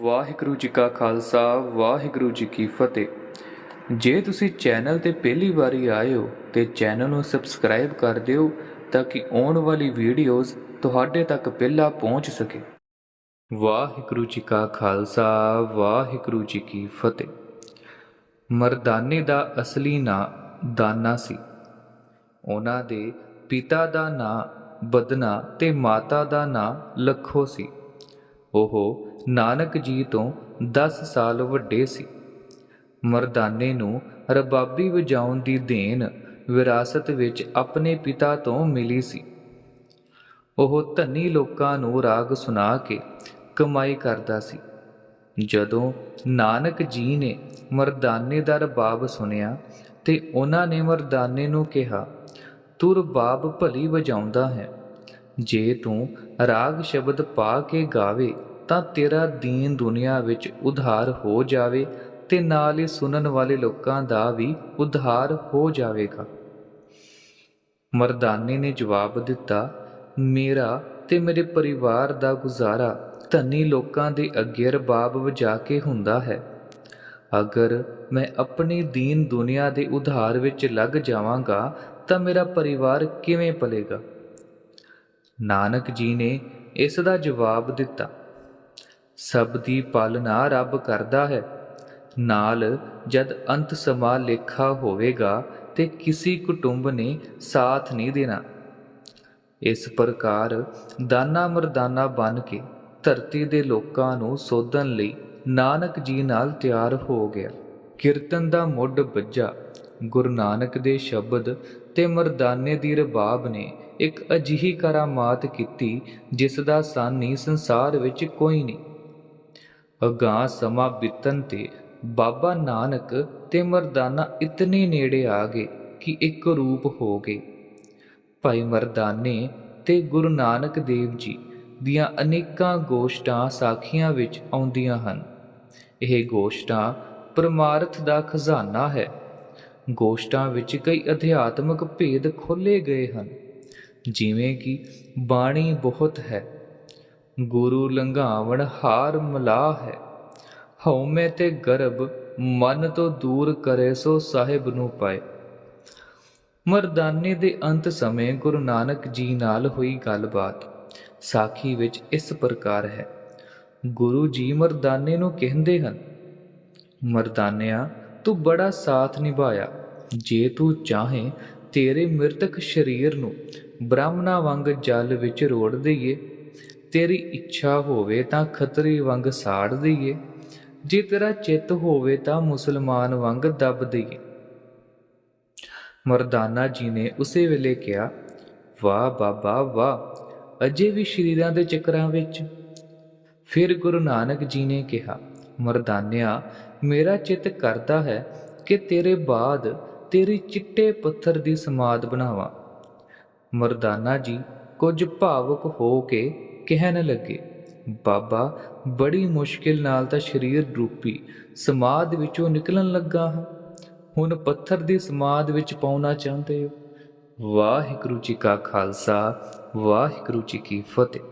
ਵਾਹਿਗੁਰੂ ਜੀ ਕਾ ਖਾਲਸਾ, ਵਾਹਿਗੁਰੂ ਜੀ ਕੀ ਫਤਿਹ। ਜੇ ਤੁਸੀਂ ਚੈਨਲ ਤੇ ਪਹਿਲੀ ਵਾਰੀ ਆਏ ਹੋ ਤੇ ਚੈਨਲ ਨੂੰ ਸਬਸਕ੍ਰਾਈਬ ਕਰ ਦਿਓ ਤਾਂ ਕਿ ਆਉਣ ਵਾਲੀ ਵੀਡੀਓਜ਼ ਤੁਹਾਡੇ ਤੱਕ ਪਹਿਲਾਂ ਪਹੁੰਚ ਸਕੇ। ਵਾਹਿਗੁਰੂ ਜੀ ਕਾ ਖਾਲਸਾ, ਵਾਹਿਗੁਰੂ ਜੀ ਕੀ ਫਤਿਹ। ਮਰਦਾਨੇ ਦਾ ਅਸਲੀ ਨਾਂ ਦਾਨਾ ਸੀ। ਉਹਨਾਂ ਦੇ ਪਿਤਾ ਦਾ ਨਾਂ ਬਦਨਾ ਤੇ ਮਾਤਾ ਦਾ ਨਾਂ ਲੱਖੋ ਸੀ। ਉਹ ਨਾਨਕ ਜੀ ਤੋਂ 10 ਸਾਲ ਵੱਡੇ ਸੀ। ਮਰਦਾਨੇ ਨੂੰ ਰਬਾਬੀ ਵਜਾਉਣ ਦੀ ਦੇਣ ਵਿਰਾਸਤ ਵਿੱਚ ਆਪਣੇ ਪਿਤਾ ਤੋਂ ਮਿਲੀ ਸੀ। ਉਹ ਧਨੀ ਲੋਕਾਂ ਨੂੰ ਰਾਗ ਸੁਣਾ ਕੇ ਕਮਾਈ ਕਰਦਾ ਸੀ। ਜਦੋਂ ਨਾਨਕ ਜੀ ਨੇ ਮਰਦਾਨੇ ਦਾ ਰਬਾਬ ਸੁਨਿਆ ਤੇ ਉਹਨਾਂ ਨੇ ਮਰਦਾਨੇ ਨੂੰ ਕਿਹਾ, ਤੂੰ ਰਬਾਬ ਭਲੀ ਵਜਾਉਂਦਾ ਹੈ। ਜੇ ਤੂੰ ਰਾਗ ਸ਼ਬਦ ਪਾ ਕੇ ਗਾਵੇ ਤਾਂ ਤੇਰਾ ਦੀਨ ਦੁਨੀਆ ਵਿੱਚ ਉਧਾਰ ਹੋ ਜਾਵੇ ਤੇ ਨਾਲ ਹੀ ਸੁਣਨ ਵਾਲੇ ਲੋਕਾਂ ਦਾ ਵੀ ਉਧਾਰ ਹੋ ਜਾਵੇਗਾ। ਮਰਦਾਨੇ ਨੇ ਜਵਾਬ ਦਿੱਤਾ, ਮੇਰਾ ਤੇ ਮੇਰੇ ਪਰਿਵਾਰ ਦਾ ਗੁਜ਼ਾਰਾ ਧਨੀ ਲੋਕਾਂ ਦੇ ਅੱਗੇ ਰਬਾਬ ਵਜਾ ਕੇ ਹੁੰਦਾ ਹੈ। ਅਗਰ ਮੈਂ ਆਪਣੀ ਦੀਨ ਦੁਨੀਆ ਦੇ ਉਧਾਰ ਵਿੱਚ ਲੱਗ ਜਾਵਾਂਗਾ ਤਾਂ ਮੇਰਾ ਪਰਿਵਾਰ ਕਿਵੇਂ ਪਲੇਗਾ? ਨਾਨਕ ਜੀ ਨੇ ਇਸ ਦਾ ਜਵਾਬ ਦਿੱਤਾ ਸਭ ਦੀ ਪਾਲਣਾ ਰੱਬ ਕਰਦਾ ਹੈ। ਨਾਲ ਜਦ ਅੰਤ ਸਮਾ ਲੇਖਾ ਹੋਵੇਗਾ ਤੇ ਕਿਸੇ ਕੁਟੁੰਬ ਨੇ ਸਾਥ ਨਹੀਂ ਦੇਣਾ। ਇਸ ਪ੍ਰਕਾਰ ਦਾਨਾ ਮਰਦਾਨਾ ਬਣ ਕੇ ਧਰਤੀ ਦੇ ਲੋਕਾਂ ਨੂੰ ਸੋਧਣ ਲਈ ਨਾਨਕ ਜੀ ਨਾਲ ਤਿਆਰ ਹੋ ਗਿਆ। ਕੀਰਤਨ ਦਾ ਮੁੱਢ ਵੱਜਾ। ਗੁਰੂ ਨਾਨਕ ਦੇ ਸ਼ਬਦ ਤੇ ਮਰਦਾਨੇ ਦੀ ਰਬਾਬ ਨੇ ਇੱਕ ਅਜਿਹੀ ਕਰਾਮਾਤ ਕੀਤੀ ਜਿਸ ਦਾ ਸਾਨੀ ਸੰਸਾਰ ਵਿੱਚ ਕੋਈ ਨਹੀਂ। ਅਗਾਂਹ ਸਮਾਂ ਬੀਤਣ ਤੇ ਬਾਬਾ ਨਾਨਕ ਤੇ ਮਰਦਾਨਾ ਇਤਨੇ ਨੇੜੇ ਆ ਗਏ ਕਿ ਇੱਕ ਰੂਪ ਹੋ ਗਏ। ਭਾਈ ਮਰਦਾਨੇ ਤੇ ਗੁਰੂ ਨਾਨਕ ਦੇਵ ਜੀ ਦੀਆਂ ਅਨੇਕਾਂ ਗੋਸ਼ਟਾਂ ਸਾਖੀਆਂ ਵਿੱਚ ਆਉਂਦੀਆਂ ਹਨ। ਇਹ ਗੋਸ਼ਟਾਂ ਪਰਮਾਰਥ ਦਾ ਖਜ਼ਾਨਾ ਹੈ। ਗੋਸ਼ਟਾਂ ਵਿੱਚ ਕਈ ਅਧਿਆਤਮਿਕ ਭੇਦ ਖੋਲੇ ਗਏ ਹਨ। ਜਿਵੇਂ ਕਿ ਬਾਣੀ ਬਹੁਤ ਹੈ। ਗੁਰੂ ਲੰਘਾਵਣ ਹਾਰ ਮਲਾ ਹੈ ਹਉਮੈ ਤੇ ਗਰਭ ਮਨ ਤੋਂ ਦੂਰ ਕਰੇ ਸੋ ਸਾਹਿਬ ਨੂੰ ਪਾਏ। ਮਰਦਾਨੇ ਦੇ ਅੰਤ ਸਮੇਂ ਗੁਰੂ ਨਾਨਕ ਜੀ ਨਾਲ ਹੋਈ ਗੱਲਬਾਤ। ਸਾਖੀ ਵਿੱਚ ਇਸ ਪ੍ਰਕਾਰ ਹੈ, ਗੁਰੂ ਜੀ ਮਰਦਾਨੇ ਨੂੰ ਕਹਿੰਦੇ ਹਨ, ਮਰਦਾਨਿਆ, ਤੂੰ ਬੜਾ ਸਾਥ ਨਿਭਾਇਆ। ਜੇ ਤੂੰ ਚਾਹੇ ਤੇਰੇ ਮ੍ਰਿਤਕ ਸਰੀਰ ਨੂੰ ਬ੍ਰਾਹਮਣਾ ਵਾਂਗ ਜਲ ਵਿੱਚ ਰੋੜ ਦਈਏ ਤੇਰੀ ਇੱਛਾ ਹੋਵੇ ਤਾਂ ਖਤਰੀ ਵਾਂਗ ਸਾੜ ਦਈਏ। ਜੇ ਤੇਰਾ ਚਿੱਤ ਹੋਵੇ ਤਾਂ ਮੁਸਲਮਾਨ ਵਾਂਗ ਦੱਬ ਦਈਏ। ਮਰਦਾਨਾ ਜੀ ਨੇ ਉਸੇ ਵੇਲੇ ਕਿਹਾ, ਵਾਹ ਬਾਬਾ, ਵਾਹ, ਅਜੇ ਵੀ ਸ਼ਰੀਰਾਂ ਦੇ ਚੱਕਰਾਂ ਵਿੱਚ। ਫਿਰ ਗੁਰੂ ਨਾਨਕ ਜੀ ਨੇ ਕਿਹਾ, ਮਰਦਾਨਿਆ, ਮੇਰਾ ਚਿੱਤ ਕਰਦਾ ਹੈ ਕਿ ਤੇਰੇ ਬਾਅਦ ਤੇਰੀ ਚਿੱਟੇ ਪੱਥਰ ਦੀ ਸਮਾਦ ਬਣਾਵਾਂ। ਮਰਦਾਨਾ ਜੀ ਕੁਝ ਭਾਵੁਕ ਹੋ ਕੇ ਕਹਿਣ ਲੱਗੇ, ਬਾਬਾ, ਬੜੀ ਮੁਸ਼ਕਿਲ ਨਾਲ ਤਾਂ ਸਰੀਰ ਰੂਪੀ ਸਮਾਦ ਵਿੱਚੋਂ ਨਿਕਲਣ ਲੱਗਾ ਹਾਂ। ਹੁਣ ਪੱਥਰ ਦੀ ਸਮਾਦ ਵਿੱਚ ਪਾਉਣਾ ਚਾਹੁੰਦੇ ਹੋ। ਵਾਹਿਗੁਰੂ ਜੀ ਕਾ ਖਾਲਸਾ, ਵਾਹਿਗੁਰੂ ਜੀ ਕੀ ਫਤਿਹ।